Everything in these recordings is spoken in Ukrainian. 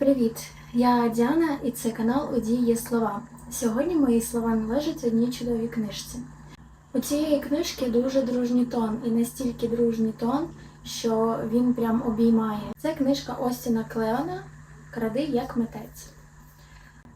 Привіт! Я Діана і це канал У дії є слова. Сьогодні мої слова належать одній чудовій книжці. У цієї книжки дуже дружній тон, і настільки дружній тон, що він прям обіймає. Це книжка Остіна Клеона Кради як митець.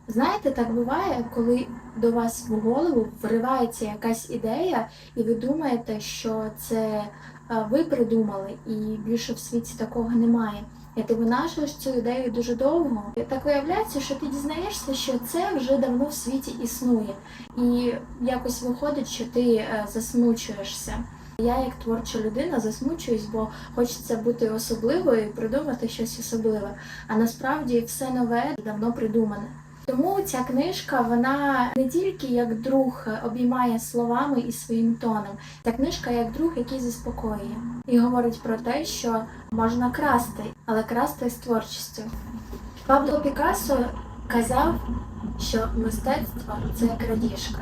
Знаєте, так буває, коли до вас в голову вривається якась ідея, і ви думаєте, що це е, ви придумали, і більше в світі такого немає. І ти винашуєш цю ідею дуже довго. Так виявляється, що ти дізнаєшся, що це вже давно в світі існує. І якось виходить, що ти е, засмучуєшся. Я, як творча людина, засмучуюсь, бо хочеться бути особливою і придумати щось особливе. А насправді все нове давно придумане. Тому ця книжка вона не тільки як друг обіймає словами і своїм тоном, ця книжка як друг, який заспокоює і говорить про те, що можна красти, але красти з творчістю. Пабло Пікассо казав, що мистецтво це крадіжка.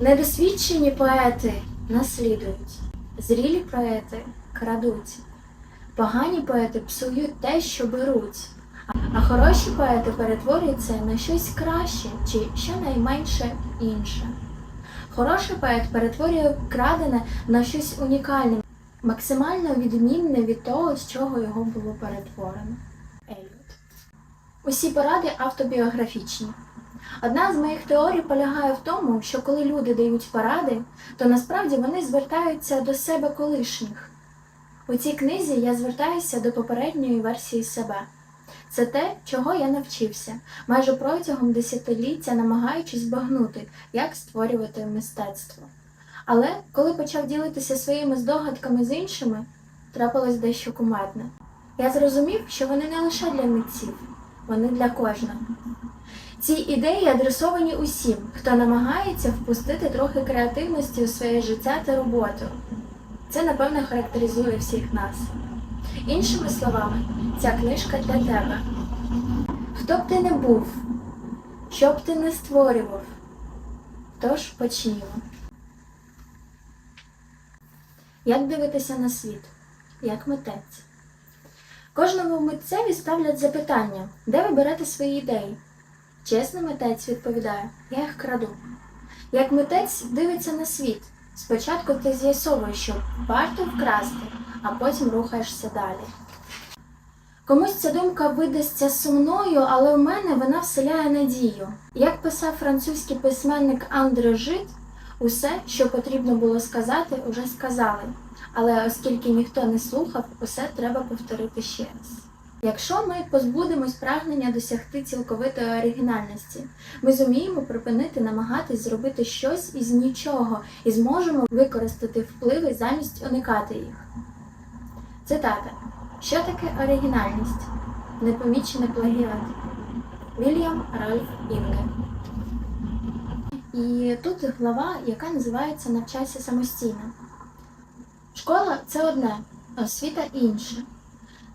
Недосвідчені поети наслідують, зрілі поети крадуть, погані поети псують те, що беруть. А хороші поети перетворюються на щось краще чи щонайменше інше. Хороший поет перетворює крадене на щось унікальне, максимально відмінне від того, з чого його було перетворено. Еліот. Усі поради автобіографічні. Одна з моїх теорій полягає в тому, що коли люди дають поради, то насправді вони звертаються до себе колишніх. У цій книзі я звертаюся до попередньої версії себе. Це те, чого я навчився, майже протягом десятиліття намагаючись збагнути, як створювати мистецтво. Але коли почав ділитися своїми здогадками з іншими, трапилось дещо кумедне. Я зрозумів, що вони не лише для митців, вони для кожного. Ці ідеї адресовані усім, хто намагається впустити трохи креативності у своє життя та роботу. Це, напевно, характеризує всіх нас. Іншими словами, ця книжка для тебе. Хто б ти не був, що б ти не створював, тож почнімо. Як дивитися на світ? Як митець? Кожному митцеві ставлять запитання, де ви берете свої ідеї? Чесний митець відповідає, я їх краду. Як митець дивиться на світ. Спочатку ти з'ясовуєш, що варто вкрасти, а потім рухаєшся далі. Комусь ця думка видасться сумною, але в мене вона вселяє надію. Як писав французький письменник Андре Жит, усе, що потрібно було сказати, уже сказали. Але оскільки ніхто не слухав, усе треба повторити ще раз. Якщо ми позбудемось прагнення досягти цілковитої оригінальності, ми зуміємо припинити намагатись зробити щось із нічого і зможемо використати впливи замість уникати їх. Цитата. Що таке оригінальність? Непомічений плагіат. Вільям Ральф Інге. І тут глава, яка називається Навчайся самостійно. Школа це одне, освіта інше.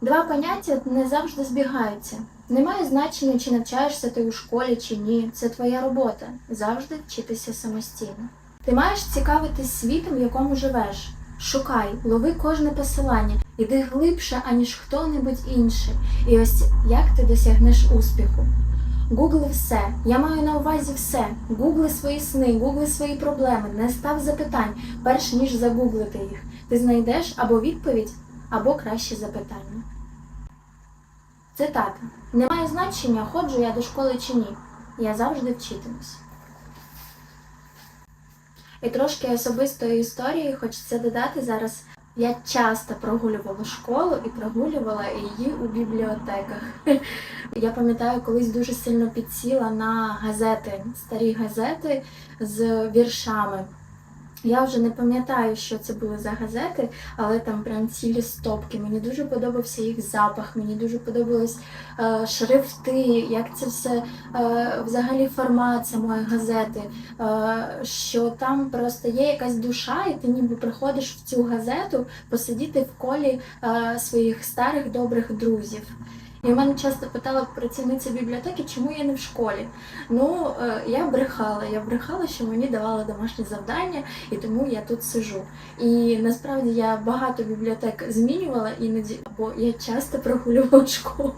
Два поняття не завжди збігаються. Немає значення, чи навчаєшся ти у школі, чи ні. Це твоя робота завжди вчитися самостійно. Ти маєш цікавитись світом, в якому живеш. Шукай, лови кожне посилання, іди глибше, аніж хто-небудь інший. І ось як ти досягнеш успіху. Гугли все. Я маю на увазі все. Гугли свої сни, гугли свої проблеми, не став запитань, перш ніж загуглити їх. Ти знайдеш або відповідь, або краще запитання. Цитата. Немає значення, ходжу я до школи чи ні. Я завжди вчитимусь. І трошки особистої історії хочеться додати зараз. Я часто прогулювала школу і прогулювала її у бібліотеках. Я пам'ятаю, колись дуже сильно підсіла на газети, старі газети з віршами. Я вже не пам'ятаю, що це були за газети, але там прям цілі стопки. Мені дуже подобався їх запах, мені дуже подобались е, шрифти, як це все е, взагалі формат самої газети. Е, що там просто є якась душа, і ти ніби приходиш в цю газету посидіти в колі е, своїх старих добрих друзів. І в мене часто питала працівниця бібліотеки, чому я не в школі. Ну, е, я брехала. Я брехала, що мені давали домашні завдання, і тому я тут сижу. І насправді я багато бібліотек змінювала іноді, бо я часто прогулювала школу.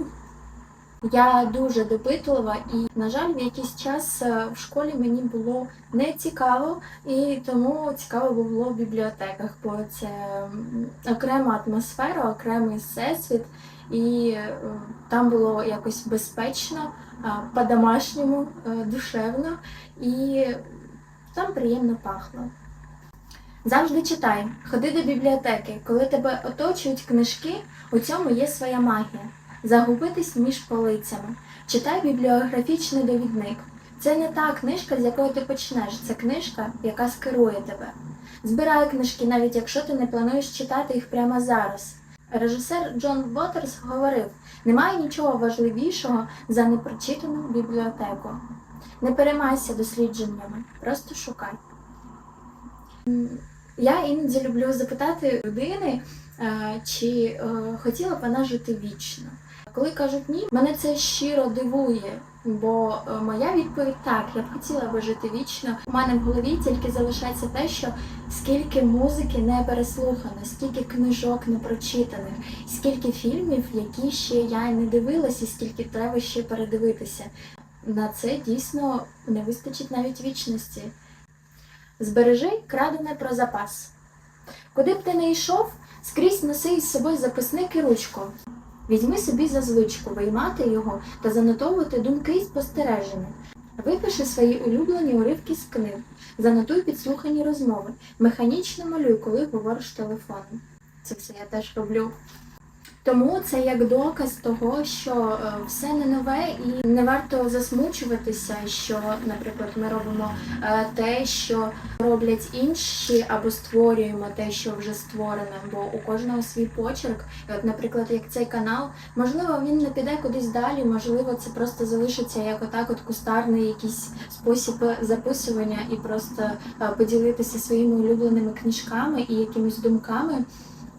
Я дуже допитлива, і, на жаль, в якийсь час е, в школі мені було не цікаво, і тому цікаво було в бібліотеках, бо це окрема атмосфера, окремий всесвіт, і е, там було якось безпечно, по-домашньому, е, душевно, і там приємно пахло. Завжди читай, ходи до бібліотеки. Коли тебе оточують книжки, у цьому є своя магія. Загубитись між полицями. Читай бібліографічний довідник. Це не та книжка, з якої ти почнеш, це книжка, яка скерує тебе. Збирай книжки, навіть якщо ти не плануєш читати їх прямо зараз. Режисер Джон Вотерс говорив: немає нічого важливішого за непрочитану бібліотеку. Не переймайся дослідженнями, просто шукай. Я іноді люблю запитати людини, е, чи е, хотіла б вона жити вічно. Коли кажуть ні, мене це щиро дивує, бо е, моя відповідь так, я б хотіла би жити вічно. У мене в голові тільки залишається те, що скільки музики не переслухано, скільки книжок не прочитаних, скільки фільмів, які ще я не дивилася, скільки треба ще передивитися. На це дійсно не вистачить навіть вічності. Збережи крадене про запас. Куди б ти не йшов, скрізь носи із собою записник і ручку. Візьми собі за звичку виймати його та занотовувати думки і спостереження. Випиши свої улюблені уривки з книг, занотуй підслухані розмови, механічно малюй, коли говориш телефоном. Це все я теж роблю. Тому це як доказ того, що е, все не нове і не варто засмучуватися, що, наприклад, ми робимо е, те, що роблять інші, або створюємо те, що вже створене, бо у кожного свій почерк. От, наприклад, як цей канал, можливо, він не піде кудись далі, можливо, це просто залишиться як отак, от кустарний якийсь спосіб записування і просто е, поділитися своїми улюбленими книжками і якимись думками.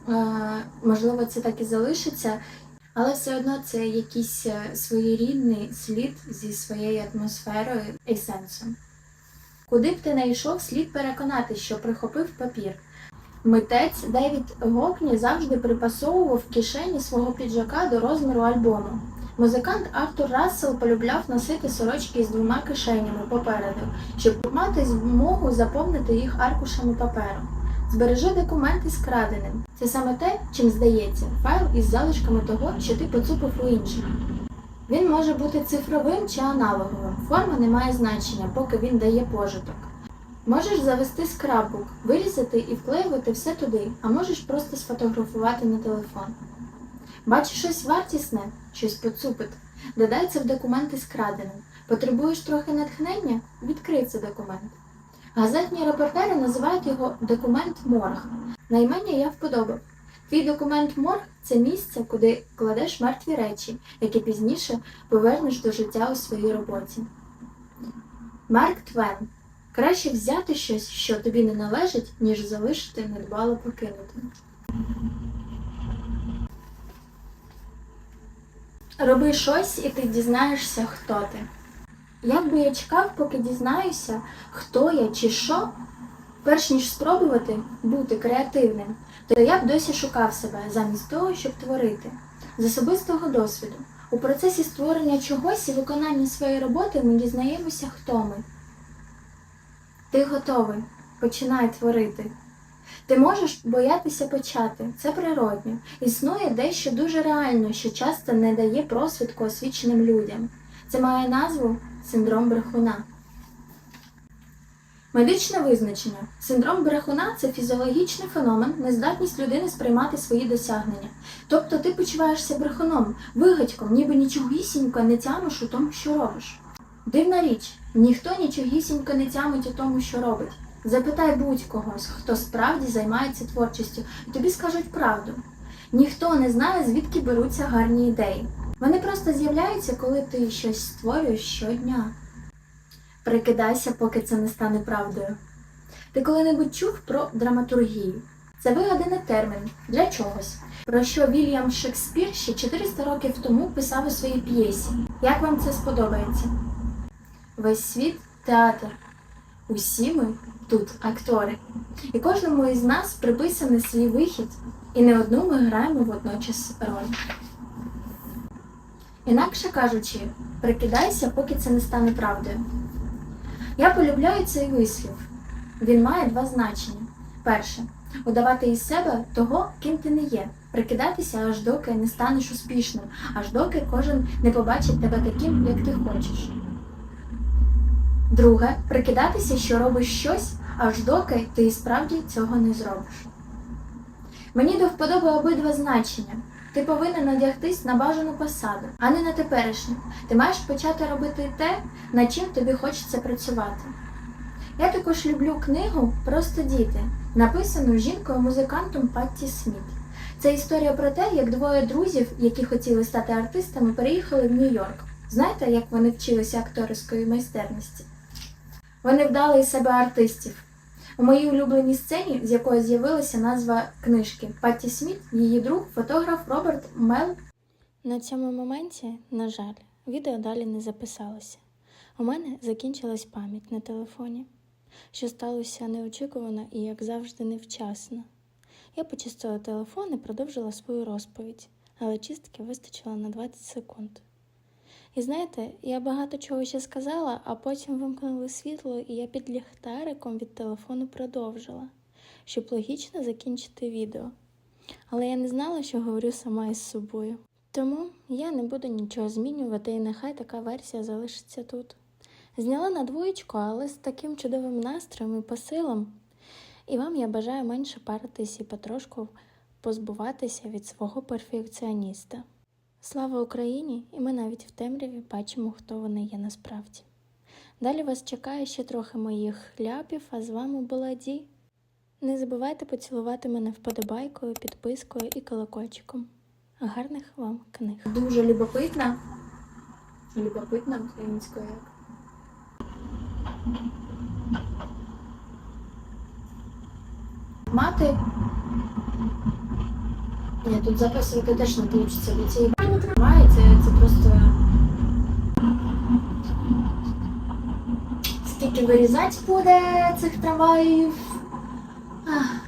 Е, Можливо, це так і залишиться, але все одно це якийсь е, своєрідний слід зі своєю атмосферою і сенсом. Куди б ти не йшов, слід переконати, що прихопив папір. Митець Девід Гокні завжди припасовував в кишені свого піджака до розміру альбому. Музикант Артур Рассел полюбляв носити сорочки з двома кишенями попереду, щоб мати змогу заповнити їх аркушами паперу. Збережи документи з краденим. Це саме те, чим здається, файл із залишками того, що ти поцупив у інших. Він може бути цифровим чи аналоговим. Форма не має значення, поки він дає пожиток. Можеш завести скраббук, вирізати і вклеювати все туди, а можеш просто сфотографувати на телефон. Бачиш щось вартісне, щось поцупити. Додай це в документи з краденим. Потребуєш трохи натхнення? Відкрий цей документ. Газетні репортери називають його документ морг. Наймення я вподобав. Твій документ морг це місце, куди кладеш мертві речі, які пізніше повернеш до життя у своїй роботі. Марк Твен. Краще взяти щось, що тобі не належить, ніж залишити недбало покинутим. Роби щось, і ти дізнаєшся, хто ти. Як би я чекав, поки дізнаюся, хто я чи що, перш ніж спробувати бути креативним, то я б досі шукав себе замість того, щоб творити. З особистого досвіду. У процесі створення чогось і виконання своєї роботи ми дізнаємося, хто ми. Ти готовий. Починай творити. Ти можеш боятися почати, це природньо. Існує дещо дуже реально, що часто не дає просвідку освіченим людям. Це має назву синдром брехуна. Медичне визначення. Синдром брехуна це фізіологічний феномен, нездатність людини сприймати свої досягнення. Тобто ти почуваєшся брехуном, вигадьком, ніби нічогісінько не тямиш у тому, що робиш. Дивна річ, ніхто нічогісінько не тямить у тому, що робить. Запитай будь-кого, хто справді займається творчістю, і тобі скажуть правду. Ніхто не знає, звідки беруться гарні ідеї. Вони просто з'являються, коли ти щось створюєш щодня. Прикидайся, поки це не стане правдою. Ти коли-небудь чув про драматургію? Це вигаданий термін для чогось. про що Вільям Шекспір ще 400 років тому писав у своїй п'єсі. Як вам це сподобається? Весь світ театр. Усі ми тут актори. І кожному із нас приписаний свій вихід, і не одну ми граємо водночас роль. Інакше кажучи, прикидайся, поки це не стане правдою. Я полюбляю цей вислів. Він має два значення. Перше удавати із себе того, ким ти не є, прикидатися, аж доки не станеш успішним, аж доки кожен не побачить тебе таким, як ти хочеш. Друге прикидатися, що робиш щось, аж доки ти справді цього не зробиш. Мені до вподоби обидва значення. Ти повинен надягтись на бажану посаду, а не на теперішню. Ти маєш почати робити те, над чим тобі хочеться працювати. Я також люблю книгу Просто діти, написану жінкою-музикантом Патті Сміт. Це історія про те, як двоє друзів, які хотіли стати артистами, переїхали в Нью-Йорк. Знаєте, як вони вчилися акторської майстерності? Вони вдали із себе артистів. У моїй улюбленій сцені, з якої з'явилася назва книжки Патті Сміт, її друг, фотограф Роберт Мел. На цьому моменті, на жаль, відео далі не записалося. У мене закінчилась пам'ять на телефоні, що сталося неочікувано і, як завжди, невчасно. Я почистила телефон і продовжила свою розповідь, але чистки вистачило на 20 секунд. І знаєте, я багато чого ще сказала, а потім вимкнули світло, і я під ліхтариком від телефону продовжила, щоб логічно закінчити відео. Але я не знала, що говорю сама із собою. Тому я не буду нічого змінювати, і нехай така версія залишиться тут. Зняла на двоєчку, але з таким чудовим настроєм і посилом. І вам я бажаю менше паритись і потрошку позбуватися від свого перфекціоніста. Слава Україні! І ми навіть в темряві бачимо, хто вони є насправді. Далі вас чекає ще трохи моїх ляпів, а з вами була Ді. Не забувайте поцілувати мене вподобайкою, підпискою і колокольчиком. Гарних вам книг! Дуже любопитна. Любопитна українською. Мати. Ні, тут записувати теж не вийде, бо цієї не тримає, це, просто. Скільки вирізати буде цих трамваїв. Ах.